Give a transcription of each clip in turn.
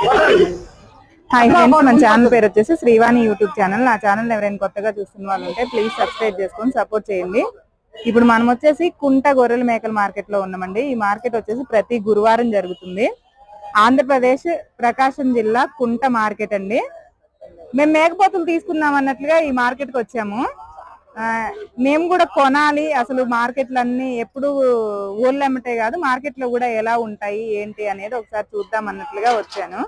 Hi friends మన channel పేరు వచ్చేసి శ్రీవాణి యూట్యూబ్ ఛానల్ నా ఛానల్ ఎవరైనా కొత్తగా చూస్తున్న వాళ్ళు ఉంటే ప్లీజ్ సబ్స్క్రైబ్ చేసుకొని సపోర్ట్ చేయండి. ఇప్పుడు మనం వచ్చేసి కుంట గొర్రెల మేకల మార్కెట్లో ఉన్నామండి. ఈ మార్కెట్ వచ్చేసి ప్రతి గురువారం జరుగుతుంది. ఆంధ్రప్రదేశ్ ప్రకాశం జిల్లా కుంట మార్కెట్ అండి. మేము మేకపోతులు తీసుకుందాం అన్నట్లుగా ఈ మార్కెట్కి వచ్చాము. మేము కూడా కొనాలి. అసలు మార్కెట్లు అన్ని ఎప్పుడు ఊళ్ళో అమ్మటే కాదు మార్కెట్లో కూడా ఎలా ఉంటాయి ఏంటి అనేది ఒకసారి చూద్దాం అన్నట్లుగా వచ్చాను.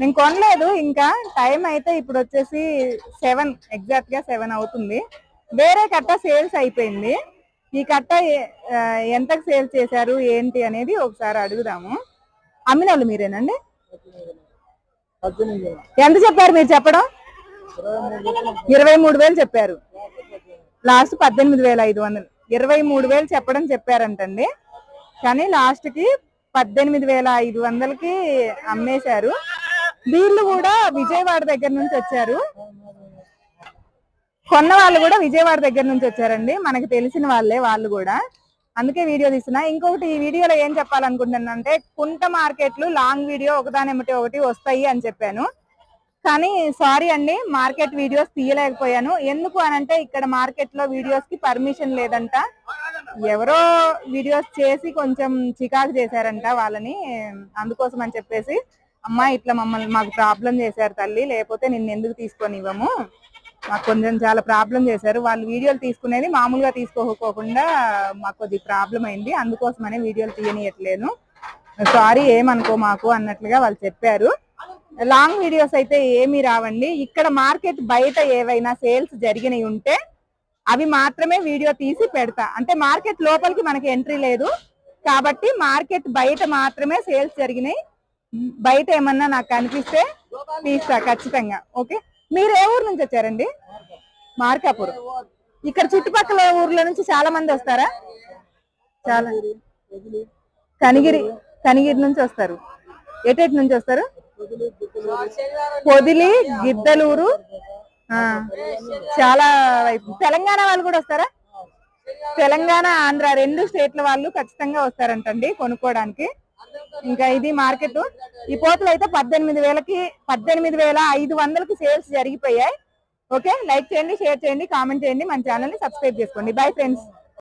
నేను కొనలేదు ఇంకా టైం అయితే ఇప్పుడు వచ్చేసి సెవెన్ ఎగ్జాక్ట్గా సెవెన్ అవుతుంది. వేరే కట్ట సేల్స్ అయిపోయింది. ఈ కట్ట ఎంతకు సేల్ చేశారు ఏంటి అనేది ఒకసారి అడుగుదాము. అమ్మిన వాళ్ళు మీరేనండి ఎంత చెప్పారు మీరు చెప్పడం? ఇరవై మూడు వేలు చెప్పారు. లాస్ట్ పద్దెనిమిది వేల ఐదు వందలు. ఇరవై మూడు వేలు చెప్పడం చెప్పారంటండి. కానీ లాస్ట్కి పద్దెనిమిది వేల ఐదు వందలకి అమ్మేశారు. వీళ్ళు కూడా విజయవాడ దగ్గర నుంచి వచ్చారు. కొన్న వాళ్ళు కూడా విజయవాడ దగ్గర నుంచి వచ్చారండి. మనకు తెలిసిన వాళ్ళే వాళ్ళు కూడా. అందుకే వీడియో తీసిన ఇంకొకటి ఈ వీడియోలో ఏం చెప్పాలనుకుంటున్నానంటే కుంట మార్కెట్లు లాంగ్ వీడియో ఒకదానేమిటి ఒకటి వస్తాయి అని చెప్పాను. కానీ సారీ అండి మార్కెట్ వీడియోస్ తీయలేకపోయాను. ఎందుకు అనంటే ఇక్కడ మార్కెట్లో వీడియోస్కి పర్మిషన్ లేదంట. ఎవరో వీడియోస్ చేసి కొంచెం చికాకు చేశారంట వాళ్ళని అందుకోసం అని చెప్పేసి. అమ్మా ఇట్లా మమ్మల్ని మాకు ప్రాబ్లం చేశారు తల్లి లేకపోతే నిన్ను ఎందుకు తీసుకొని ఇవ్వము మాకు కొంచెం చాలా ప్రాబ్లం చేశారు. వాళ్ళు వీడియోలు తీసుకునేది మామూలుగా తీసుకోకపోకుండా మాకు కొద్ది ప్రాబ్లం అయింది. అందుకోసమనే వీడియోలు తీయనియట్లేను సారీ ఏమనుకో మాకు అన్నట్లుగా వాళ్ళు చెప్పారు. లాంగ్ వీడియోస్ అయితే ఏమీ రావండి. ఇక్కడ మార్కెట్ బయట ఏవైనా సేల్స్ జరిగినవి ఉంటే అవి మాత్రమే వీడియో తీసి పెడతా. అంటే మార్కెట్ లోపలికి మనకి ఎంట్రీ లేదు. కాబట్టి మార్కెట్ బయట మాత్రమే సేల్స్ జరిగినాయి. బయట ఏమన్నా నాకు కనిపిస్తే తీస్తా ఖచ్చితంగా. ఓకే? మీరు ఏ ఊరు నుంచి వచ్చారండి? మార్కాపూర్. ఇక్కడ చుట్టుపక్కల ఊర్ల నుంచి చాలా మంది వస్తారా? చాలా. కనిగిరి కనిగిరి నుంచి వస్తారు. ఎటెట్ నుంచి వస్తారు? పొదిలి గిద్దలూరు. చాలా వైపు. తెలంగాణ వాళ్ళు కూడా వస్తారా? తెలంగాణ ఆంధ్ర రెండు స్టేట్ల వాళ్ళు ఖచ్చితంగా వస్తారంటండి కొనుక్కోవడానికి ఇంకా ఇది మార్కెట్. ఈ పోతులు అయితే పద్దెనిమిది వేలకి పద్దెనిమిది వేల ఐదు వందలకి సేల్స్ జరిగిపోయాయి. ఓకే? లైక్ చేయండి షేర్ చేయండి కామెంట్ చేయండి. మన ఛానల్ని సబ్స్క్రైబ్ చేసుకోండి. Bye friends.